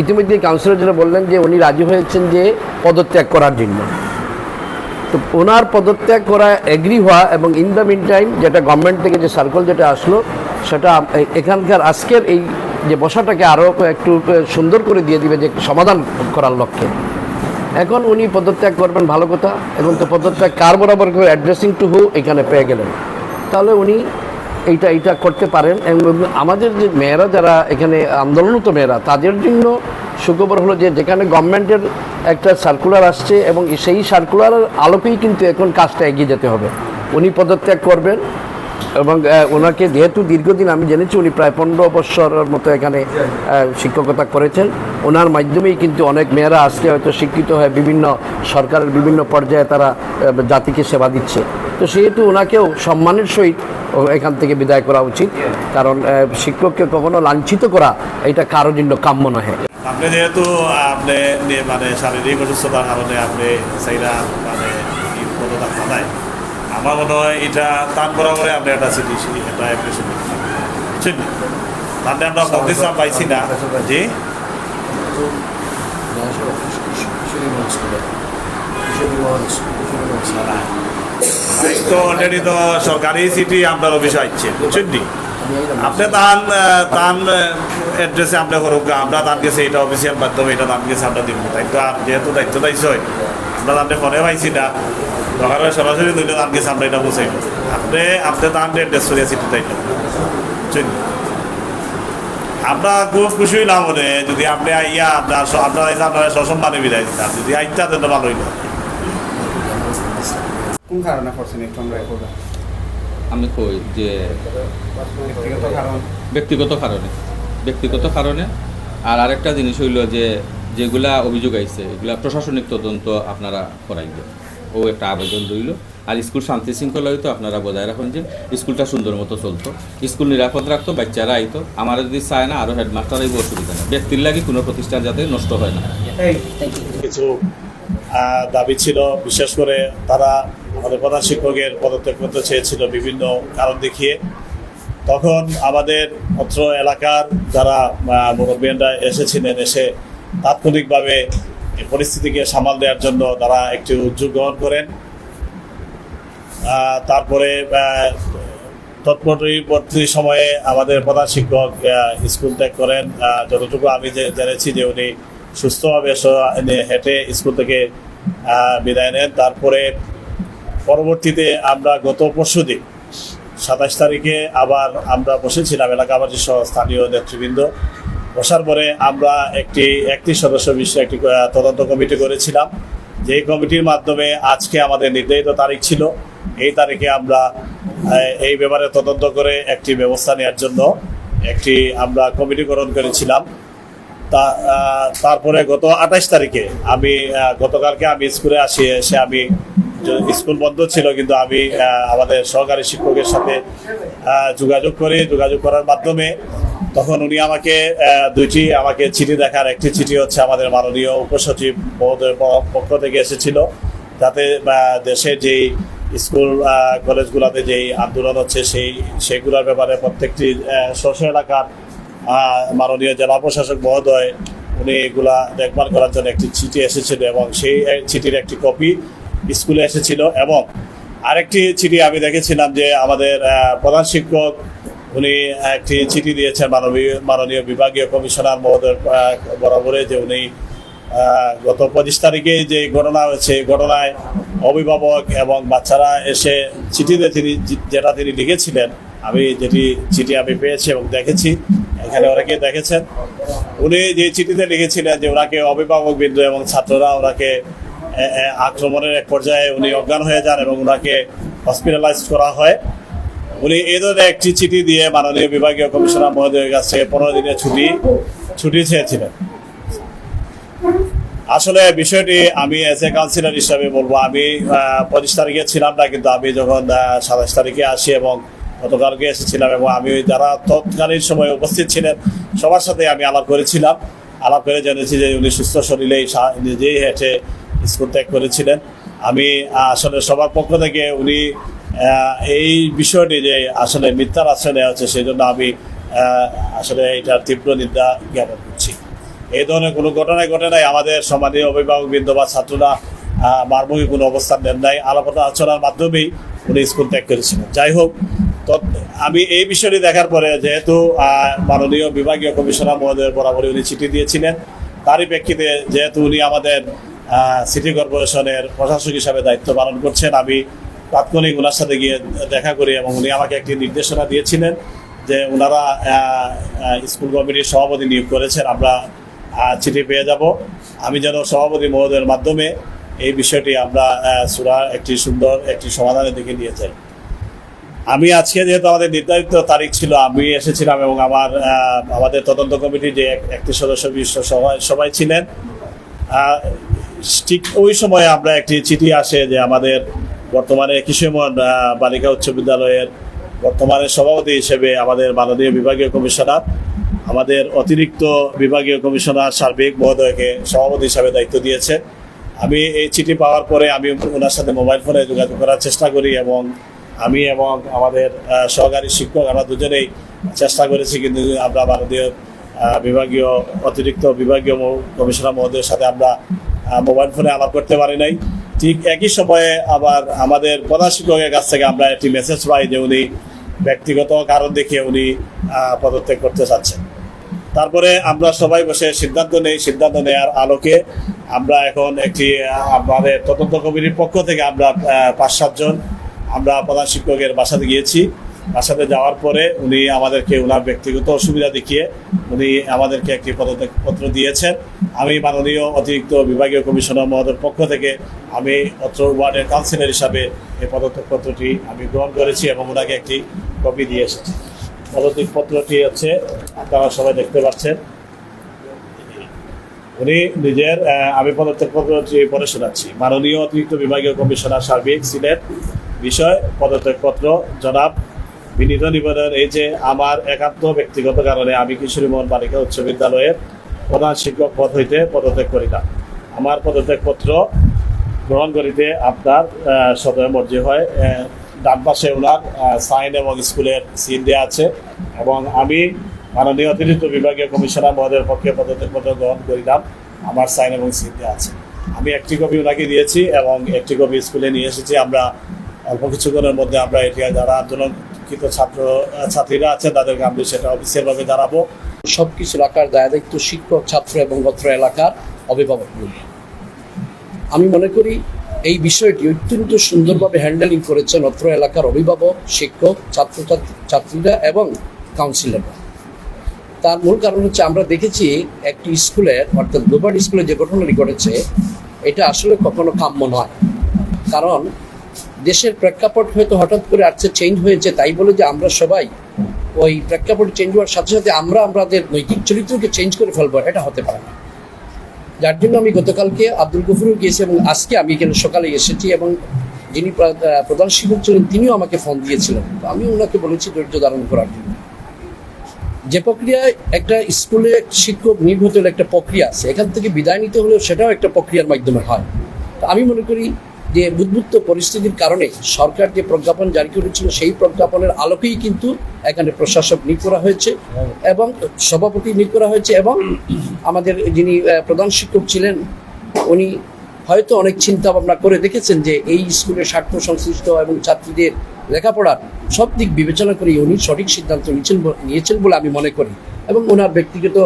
ইতিমধ্যে কাউন্সিলর যেটা বললেন যে উনি রাজি হয়েছেন যে পদত্যাগ করার জন্য। তো ওনার পদত্যাগ করা এগ্রি হওয়া এবং ইন দ্য মিন টাইম যেটা গভর্নমেন্ট থেকে যে সার্কল যেটা আসলো, সেটা এখানকার আজকের এই যে বসাটাকে আরও একটু সুন্দর করে দিয়ে দিবে যে সমাধান করার লক্ষ্যে। এখন উনি পদত্যাগ করবেন ভালো কথা এবং তো পদত্যাগ কার বরাবর অ্যাড্রেসিং টু হু এখানে পেয়ে গেলেন। তাহলে উনি এইটা এইটা করতে পারেন। আমাদের যে মেয়েরা যারা এখানে আন্দোলনত মেয়েরা, তাদের জন্য সুখবর হলো যে, যেখানে গভর্নমেন্টের একটা সার্কুলার আসছে এবং সেই সার্কুলারের আলোকেই কিন্তু এখন কাজটা এগিয়ে যেতে হবে। উনি পদত্যাগ করবেন এবং ওনাকে যেহেতু দীর্ঘদিন আমি জেনেছি, উনি প্রায় পনেরো বৎসরের মতো এখানে শিক্ষকতা করেছেন। ওনার মাধ্যমেই কিন্তু অনেক মেয়েরা আজকে হয়তো শিক্ষিত হয়ে বিভিন্ন সরকারের বিভিন্ন পর্যায়ে তারা জাতিকে সেবা দিচ্ছে। তো সেহেতু ওনাকেও সম্মানের সহিত এখান থেকে বিদায় করা উচিত। কারণ শিক্ষককে কখনো লাঞ্ছিত করা এটা কারোর জন্য কাম্য নহে। আপনি যেহেতু আপনি মানে শারীরিক অসুস্থতার কারণে আপনি সেইটা মানে আমার মনে হয় এটা তার বরাবরে আপনি একটা চিঠি একটা অ্যাপ্লিকেশন বুঝছেন? তাতে আমরা নোটিশ পাইছি না। জি? তো সরকারি সিটি আপনার অফিসে আসছে বুঝছেন আপনি তান তান এড্রেসে আপনি করুক, আমরা তার কাছে এটা অফিসিয়াল মাধ্যমে, এটা তার কাছে আমরা দিব। তাই তো আর যেহেতু দায়িত্ব দায়িত্ব আমরা তাদের ফোনে পাইছি না। দরকার হয় সরাসরি দুইটা তার গেছে আমরা এটা বুঝাই আপনি আপনি তার এড্রেস করে চিঠি তাই বুঝছেন আমরা খুব খুশি হইলাম মনে যদি আপনি আইয়া আপনার আপনার আইসা আপনার সসম্মানে বিদায় দিতাম। যদি আইতা তাহলে ভালো হইল কোন কারণে করছেন একটু আমরা আমি কই যে ব্যক্তিগত কারণ? ব্যক্তিগত কারণে। ব্যক্তিগত কারণে। আর আরেকটা জিনিস হইল যে যেগুলা অভিযোগ আইছে, এগুলা প্রশাসনিক তদন্ত আপনারা করাইবেন। ও একটা আবেদন রইল। আর স্কুল শান্তি শৃঙ্খলা হইতো, আপনারা বজায় রাখুন যে স্কুলটা সুন্দর মতো চলতো। স্কুল নিরাপদ রাখতো, বাচ্চারা আইতো। আমার যদি চায় না আরও হেডমাস্টার আইব অসুবিধা নেই। ব্যক্তির লাগে কোনো প্রতিষ্ঠান যাতে নষ্ট হয় না। কিছু দাবি ছিল। বিশেষ করে তারা আমাদের প্রধান শিক্ষকের পদত্যাগ করতে চেয়েছিল বিভিন্ন কারণ দেখিয়ে। তখন আমাদের অত্র এলাকার যারা মুরব্বীরা এসেছিলেন, এসে তাৎক্ষণিকভাবে পরিস্থিতিকে সামাল দেওয়ার জন্য তারা একটি উদ্যোগ গ্রহণ করেন। তারপরে তৎপরবর্তী সময়ে আমাদের প্রধান শিক্ষক স্কুল ত্যাগ করেন। যতটুকু আমি যে জেনেছি যে উনি সুস্থভাবে হেঁটে স্কুল থেকে বিদায় নেন। তারপরে পরবর্তীতে আমরা গত পরশু দিন সাতাশ তারিখে আবার আমরা বসেছিলাম এলাকাবাসী সহ স্থানীয় নেতৃবৃন্দ। বসার পরে আমরা একটি একটি সদস্য বিশিষ্ট একটি তদন্ত কমিটি করেছিলাম। যে কমিটির মাধ্যমে আজকে আমাদের নির্ধারিত তারিখ ছিল, এই তারিখে আমরা এই ব্যাপারে তদন্ত করে একটি ব্যবস্থা নেওয়ার জন্য একটি আমরা কমিটি গঠন করেছিলাম। তা তারপরে গত আঠাশ তারিখে আমি গতকালকে আমি স্কুলে আসি, এসে আমি স্কুল বন্ধ ছিল, কিন্তু আমি আমাদের সহকারী শিক্ষকের সাথে যোগাযোগ করি, যোগাযোগ করার মাধ্যমে তখন উনি আমাকে দুইটি আমাকে চিঠি দেখার, একটি চিঠি হচ্ছে আমাদের মাননীয় উপসচিব মহোদয়ের পক্ষ থেকে এসেছিল। যাতে দেশের যেই স্কুল কলেজগুলোতে যেই আন্দোলন হচ্ছে, সেই, সেগুলোর ব্যাপারে প্রত্যেকটি স্ব এলাকার মাননীয় জেলা প্রশাসক মহোদয়, উনি এগুলা দেখভাল করার জন্য একটি চিঠি এসেছিল এবং সেই চিঠির একটি কপি স্কুলে এসেছিল এবং আরেকটি চিঠি আমি দেখেছিলাম যে আমাদের প্রধান শিক্ষক উনি একটি চিঠি দিয়েছেন মাননীয় মাননীয় বিভাগীয় কমিশনার মহোদয় বরাবরে যে উনি গত পঁচিশ তারিখে যে ঘটনা হয়েছে ঘটনায় অভিভাবক এবং বাচ্চারা এসে চিঠিতে তিনি যেটা তিনি লিখেছিলেন, আমি যেটি চিঠি আমি পেয়েছি এবং দেখেছি, এখানে অনেকে দেখেছেন, উনি যে চিঠিতে লিখেছিলেন যে ওনাকে অভিভাবক বিন্দু এবং ছাত্ররা ওনাকে আক্রমণের এক পর্যায়ে উনি অজ্ঞান হয়ে যান এবং ওনাকে হসপিটালাইজ করা হয়। উনি এই ধরনের একটি চিঠি দিয়ে মাননীয় বিভাগীয় কমিশনার মহোদয়ের কাছে পনেরো দিনের ছুটি ছুটি চেয়েছিলেন। আসলে বিষয়টি আমি এজ এ কাউন্সিলর হিসাবে বলব, আমি পঁচিশ তারিখে ছিলাম না, কিন্তু আমি যখন সাতাশ তারিখে আসি এবং গতকালকে এসেছিলাম এবং আমি যারা তৎকালীন সময় উপস্থিত ছিলেন, সবার সাথে আমি আলাপ করেছিলাম। আলাপ করে জেনেছি যে উনি সুস্থ শরীরেই নিজেই হেঁটে স্কুল ত্যাগ করেছিলেন। আমি আসলে সবার পক্ষ থেকে উনি এই বিষয়টি যে আসলে মিথ্যার আশ্রয় নেওয়া হচ্ছে সেই জন্য আমি আসলে এটার তীব্র নিন্দা জ্ঞাপন করছি। এই ধরনের কোনো ঘটনায় ঘটে নাই। আমাদের সম্মানীয় অভিভাবকবৃন্দ বা ছাত্ররা মারমুখী কোনো অবস্থান নেন নাই। আলাপ আলোচনার মাধ্যমেই উনি স্কুল ত্যাগ করেছিলেন। যাই হোক আমি এই বিষয়টি দেখার পরে যেহেতু মাননীয় বিভাগীয় কমিশনার মহোদয়ের বরাবরই উনি চিঠি দিয়েছিলেন, তারই প্রেক্ষিতে যেহেতু উনি আমাদের সিটি কর্পোরেশনের প্রশাসক হিসাবে দায়িত্ব পালন করছেন, আমি তাৎক্ষণিক ওনার সাথে গিয়ে দেখা করি এবং উনি আমাকে একটি নির্দেশনা দিয়েছিলেন যে ওনারা স্কুল কমিটির সভাপতি নিয়োগ করেছেন, আমরা চিঠি পেয়ে যাব। আমি যেন সভাপতি মহোদয়ের মাধ্যমে এই বিষয়টি আমরা সুরা একটি সুন্দর একটি সমাধানের দিকে নিয়ে যাই। আমি আজকে যেহেতু আমাদের নির্ধারিত তারিখ ছিল, আমি এসেছিলাম এবং আমার আমাদের তদন্ত কমিটির যে এক- একটি সদস্য বিশ্ব সবাই সবাই ছিলেন ঠিক ওই সময়ে আমরা একটি চিঠি আসে যে আমাদের বর্তমানে কিশোরমন আহ, বালিকা উচ্চ বিদ্যালয়ের বর্তমানে সভাপতি হিসেবে আমাদের মাননীয় বিভাগীয় কমিশনার আমাদের অতিরিক্ত বিভাগীয় কমিশনার সার্বিক মহোদয়কে সভাপতি হিসাবে দায়িত্ব দিয়েছে। আমি এই চিঠি পাওয়ার পরে আমি ওনার সাথে মোবাইল ফোনে যোগাযোগ করার চেষ্টা করি এবং আমি এবং আমাদের সহকারী শিক্ষক আমরা দুজনেই চেষ্টা করেছি কিন্তু আমরা ভারতীয় বিভাগীয় অতিরিক্ত বিভাগীয় কমিশনার মহোদয়ের সাথে আমরা মোবাইল ফোনে আলাপ করতে পারি নাই। ঠিক একই সময়ে আবার আমাদের প্রধান শিক্ষকের কাছ থেকে আমরা একটি মেসেজ পাই যে উনি ব্যক্তিগত কারণ দেখিয়ে উনি পদত্যাগ করতে চাচ্ছেন। তারপরে আমরা সবাই বসে সিদ্ধান্ত নেই, সিদ্ধান্ত নেওয়ার আলোকে আমরা এখন একটি আমাদের তদন্ত কমিটির পক্ষ থেকে আমরা পাঁচ সাতজন আমরা প্রধান শিক্ষকের বাসাতে গিয়েছি। বাসাতে যাওয়ার পরে উনি আমাদেরকে ওনার ব্যক্তিগত অসুবিধা দেখিয়ে উনি আমাদেরকে একটি পদত্যাগ পত্র দিয়েছেন। আমি মাননীয় অতিরিক্ত বিভাগীয় কমিশনার মহোদয়ের পক্ষ থেকে আমি অত্র ওয়ার্ডের কাউন্সিলর হিসাবে এই পদত্যাগ পত্রটি আমি গ্রহণ করেছি এবং ওনাকে একটি কপি দিয়ে এসেছি। পদত্যাগ পত্রটি হচ্ছে, আপনারা সবাই দেখতে পাচ্ছেন। উনি নিজের আমি পদত্যাগ পত্রটি পরে শোনাচ্ছি। মাননীয় অতিরিক্ত বিভাগীয় কমিশনার সার্বিক সিলেট বিষয়, পদত্যাগ পত্র, জনাব বিনীত নিবেদন এই যে আমার একান্ত ব্যক্তিগত কারণে আমি কিশোরী মোহন বালিকা উচ্চ বিদ্যালয়ের প্রধান শিক্ষক পদ হইতে পদত্যাগ করিলাম। আমার পদত্যাগ পত্র গ্রহণ করিতে আপনার সদয় মর্জি হয়। ডান পাশে ওনার সাইন এবং স্কুলের সিল দেওয়া আছে এবং আমি মাননীয় অতিরিক্ত বিভাগীয় কমিশনার মহোদয়ের পক্ষে পদত্যাগ পত্র গ্রহণ করিলাম। আমার সাইন এবং সিল দেওয়া আছে। আমি একটি কপি ওনাকে দিয়েছি এবং একটি কপি স্কুলে নিয়ে এসেছি। আমরা অল্প কিছুক্ষণের মধ্যে আমরা এটি যারা আন্দোলনকৃত ছাত্র ছাত্রীরা আছে, তাদেরকে আমি সেটা অফিসিয়ালভাবে জানাব। সব কিছু রাখার দায় দায়িত্ব শিক্ষক, ছাত্র এবং অত্র এলাকার অভিভাবকগুলি আমি মনে করি এই বিষয়টি অত্যন্ত সুন্দরভাবে হ্যান্ডেলিং করেছেন অত্র এলাকার অভিভাবক, শিক্ষক, ছাত্র, ছাত্রীরা এবং কাউন্সিলররা তার মূল কারণ হচ্ছে আমরা দেখেছি একটি স্কুলের অর্থাৎ দুবার স্কুলে যে ঘটনাটি ঘটেছে, এটা আসলে কখনো কাম্য নয়। কারণ দেশের প্রেক্ষাপট হয়তো হঠাৎ করে আজকে চেঞ্জ হয়েছে, তাই বলে যে আমরা সবাই ওই প্রেক্ষাপট চেঞ্জ হওয়ার সাথে সাথে আমরা আমাদের নৈতিক চরিত্রকে চেঞ্জ করে ফেলব, এটা হতে পারে না। যার জন্য আমি গতকালকে আব্দুল গফুরও গিয়েছি এবং আজকে আমি এখানে সকালে এসেছি এবং যিনি প্রধান শিক্ষক ছিলেন, তিনিও আমাকে ফোন দিয়েছিলেন। আমি ওনাকে বলেছি ধৈর্য ধারণ করার জন্য। যে প্রক্রিয়ায় একটা স্কুলে শিক্ষক হলে একটা প্রক্রিয়া আছে এখান থেকে বিদায় নিতে হলেও সেটাও একটা প্রক্রিয়ার মাধ্যমে হয়। আমি মনে করি যে উদ্বুদ্ধ পরিস্থিতির কারণে সরকার যে প্রজ্ঞাপন জারি করেছিল, সেই প্রজ্ঞাপনের আলোকেই কিন্তু এখানে প্রশাসক নিয়োগ করা হয়েছে এবং সভাপতি নিয়োগ করা হয়েছে এবং আমাদের যিনি প্রধান শিক্ষক ছিলেন, উনি হয়তো অনেক চিন্তা ভাবনা করে দেখেছেন যে এই স্কুলের স্বার্থ সংশ্লিষ্ট এবং ছাত্রীদের লেখাপড়ার সব দিক বিবেচনা করে উনি সঠিক সিদ্ধান্ত নিয়েছেন নিয়েছেন বলে আমি মনে করি। এবং ওনার ব্যক্তিগত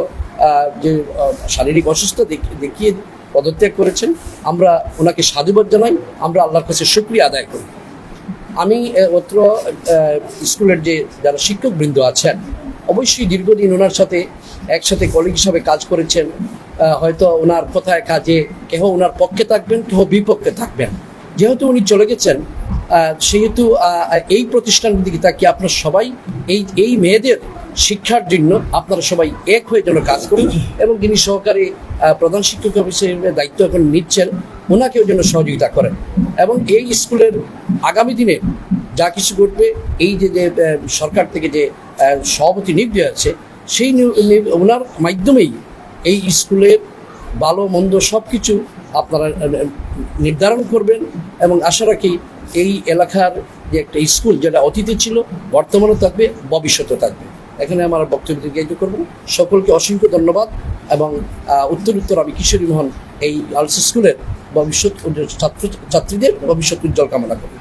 যে শারীরিক অসুস্থতা দেখ- দেখিয়ে পদত্যাগ করেছেন। আমরা ওনাকে সাধুবাদ জানাই। আমরা আল্লাহর কাছে শুক্রিয়া আদায় করি। আমি অত্র স্কুলের যে যারা শিক্ষকবৃন্দ আছেন, অবশ্যই দীর্ঘদিন ওনার সাথে একসাথে কলিগ হিসাবে কাজ করেছেন। হয়তো ওনার কথায় কাজে কেহ ওনার পক্ষে থাকবেন, কেহ বিপক্ষে থাকবেন। যেহেতু উনি চলে গেছেন সেহেতু এই প্রতিষ্ঠানের দিকে তাকিয়ে আপনারা সবাই, এই এই মেয়েদের শিক্ষার জন্য আপনারা সবাই এক হয়ে যেন কাজ করুন এবং যিনি সহকারী প্রধান শিক্ষক হিসেবে দায়িত্ব এখন নিচ্ছেন ওনাকেও যেন সহযোগিতা করেন। এবং এই স্কুলের আগামী দিনে যা কিছু ঘটবে, এই যে যে সরকার থেকে যে সভাপতি নিয়োগ দেওয়া আছে সেই ওনার মাধ্যমেই এই স্কুলের ভালো, মন্দ সব কিছু আপনারা নির্ধারণ করবেন এবং আশা রাখি এই এলাকার যে একটা স্কুল, যেটা অতীতে ছিল বর্তমানে থাকবে ভবিষ্যতে থাকবে। এখানে আমার বক্তব্য দীর্ঘায়িত করব। সকলকে অসংখ্য ধন্যবাদ এবং উত্তর উত্তর আমি কিশোরী মোহন এই গার্লস স্কুলের ভবিষ্যৎ ছাত্র ছাত্রীদের ভবিষ্যৎ উজ্জ্বল কামনা করি।